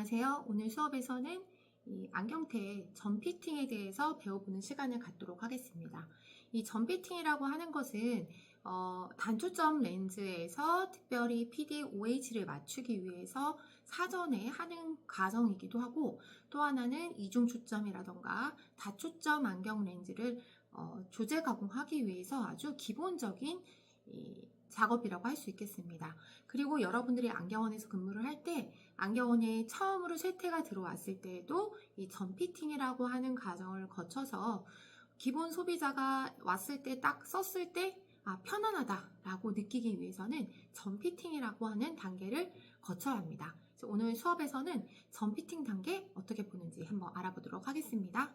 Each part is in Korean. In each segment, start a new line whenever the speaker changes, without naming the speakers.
안녕하세요. 오늘 수업에서는 이 안경테의 전피팅에 대해서 배워보는 시간을 갖도록 하겠습니다. 이 전피팅이라고 하는 것은 어, 단초점 렌즈에서 특별히 PD OH를 맞추기 위해서 사전에 하는 과정이기도 하고 또 하나는 이중 초점이라던가 다초점 안경 렌즈를 어, 조제 가공하기 위해서 아주 기본적인 이 작업이라고 할 수 있겠습니다. 그리고 여러분들이 안경원에서 근무를 할 때 안경원에 처음으로 쇠퇴가 들어왔을 때에도 이 전피팅이라고 하는 과정을 거쳐서 기본 소비자가 왔을 때 딱 썼을 때 아, 편안하다라고 느끼기 위해서는 전피팅이라고 하는 단계를 거쳐야 합니다. 오늘 수업에서는 전피팅 단계 어떻게 보는지 한번 알아보도록 하겠습니다.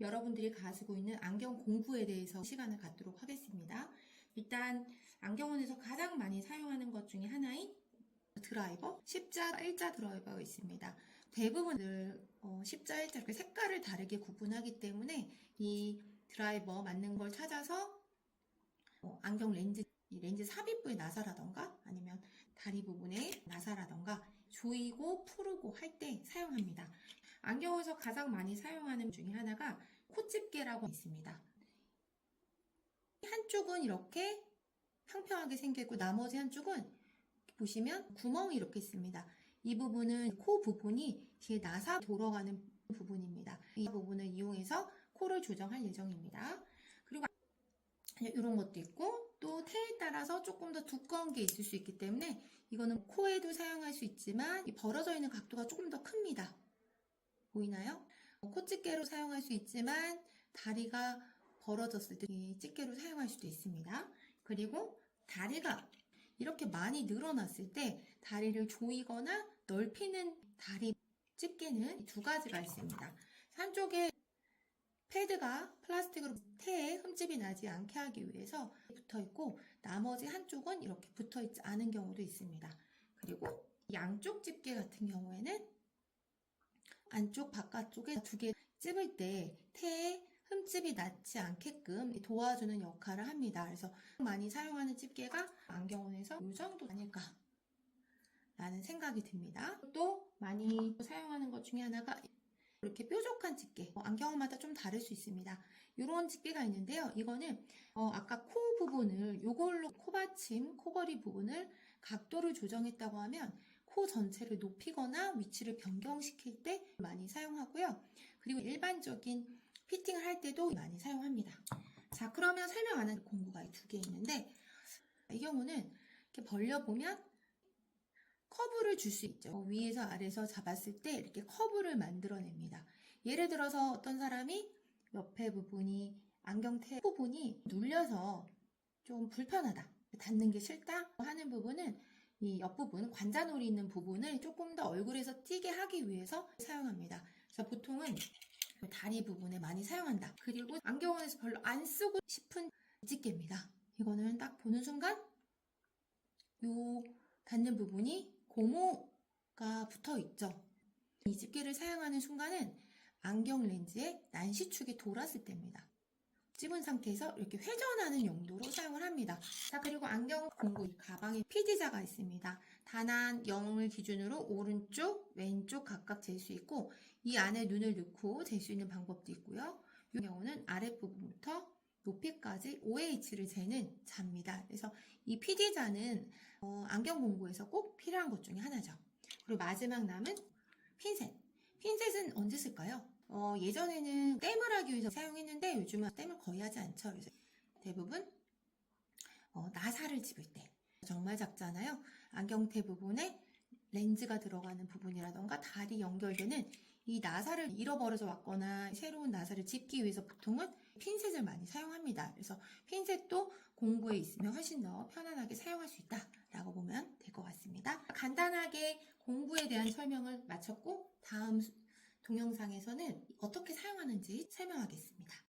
여러분들이 가지고 있는 안경 공부에 대해서 시간을 갖도록 하겠습니다. 일단 안경원에서 가장 많이 사용하는 것 중에 하나인 드라이버, 십자, 일자 드라이버가 있습니다. 대부분들 어, 십자, 일자 이렇게 색깔을 다르게 구분하기 때문에 이 드라이버 맞는 걸 찾아서 어, 안경 렌즈 이 렌즈 삽입부의 나사라던가 아니면 다리 부분의 나사라던가 조이고 푸르고 할 때 사용합니다. 안경에서 가장 많이 사용하는 중에 하나가 코집게라고 있습니다. 한쪽은 이렇게 평평하게 생겼고 나머지 한쪽은 보시면 구멍이 이렇게 있습니다. 이 부분은 코 부분이 뒤에 나사 돌아가는 부분입니다. 이 부분을 이용해서 코를 조정할 예정입니다. 그리고 이런 것도 있고 또 테에 따라서 조금 더 두꺼운 게 있을 수 있기 때문에 이거는 코에도 사용할 수 있지만 이 벌어져 있는 각도가 조금 더 큽니다. 보이나요? 어, 코집게로 사용할 수 있지만 다리가 벌어졌을 때이 집게로 사용할 수도 있습니다. 그리고 다리가 이렇게 많이 늘어났을 때 다리를 조이거나 넓히는 다리 집게는 두 가지가 있습니다. 한쪽에 패드가 플라스틱으로 테에 흠집이 나지 않게 하기 위해서 붙어 있고 나머지 한쪽은 이렇게 붙어 있지 않은 경우도 있습니다. 그리고 양쪽 집게 같은 경우에는 안쪽 바깥쪽에 두 개 찝을 때 테에 흠집이 나지 않게끔 도와주는 역할을 합니다. 그래서 많이 사용하는 집게가 안경원에서 이 정도 아닐까 라는 생각이 듭니다. 또 많이 사용하는 것 중에 하나가 이렇게 뾰족한 집게 어, 안경마다 좀 다를 수 있습니다. 이런 집게가 있는데요. 이거는 어, 아까 코 부분을 이걸로 코받침, 코걸이 부분을 각도를 조정했다고 하면 코 전체를 높이거나 위치를 변경시킬 때 많이 사용하고요. 그리고 일반적인 피팅을 할 때도 많이 사용합니다. 자, 그러면 설명 안 한 공구가 두 개 있는데 이 경우는 이렇게 벌려보면 커브를 줄 수 있죠. 위에서 아래에서 잡았을 때 이렇게 커브를 만들어냅니다. 예를 들어서 어떤 사람이 옆에 부분이 안경테 부분이 눌려서 좀 불편하다. 닿는 게 싫다 하는 부분은 이 옆부분, 관자놀이 있는 부분을 조금 더 얼굴에서 띄게 하기 위해서 사용합니다. 그래서 보통은 다리 부분에 많이 사용한다. 그리고 안경원에서 별로 안 쓰고 싶은 집게입니다. 이거는 딱 보는 순간 요 닿는 부분이 고무가 붙어 있죠. 이 집게를 사용하는 순간은 안경 렌즈의 난시축이 돌았을 때입니다. 찝은 상태에서 이렇게 회전하는 용도로 사용을 합니다. 자, 그리고 안경 공구 가방에 PD자가 있습니다. 단한 0을 기준으로 오른쪽, 왼쪽 각각 잴 수 있고 이 안에 눈을 넣고 잴 수 있는 방법도 있고요. 이 경우는 아랫부분부터 높이까지 OH를 재는 자입니다. 그래서 이 PD자는 어, 안경 공구에서 꼭 필요한 것 중에 하나죠. 그리고 마지막 남은 핀셋. 핀셋은 언제 쓸까요? 어, 예전에는 땜을 하기 위해서 사용했는데 요즘은 땜을 거의 하지 않죠. 그래서 대부분 어, 나사를 집을 때 정말 작잖아요. 안경테 부분에 렌즈가 들어가는 부분이라던가 다리 연결되는 이 나사를 잃어버려져 왔거나 새로운 나사를 집기 위해서 보통은 핀셋을 많이 사용합니다. 그래서 핀셋도 공구에 있으면 훨씬 더 편안하게 사용할 수 있다라고 보면 될 것 같습니다. 간단하게 공구에 대한 설명을 마쳤고 다음 동영상에서는 어떻게 사용하는지 설명하겠습니다.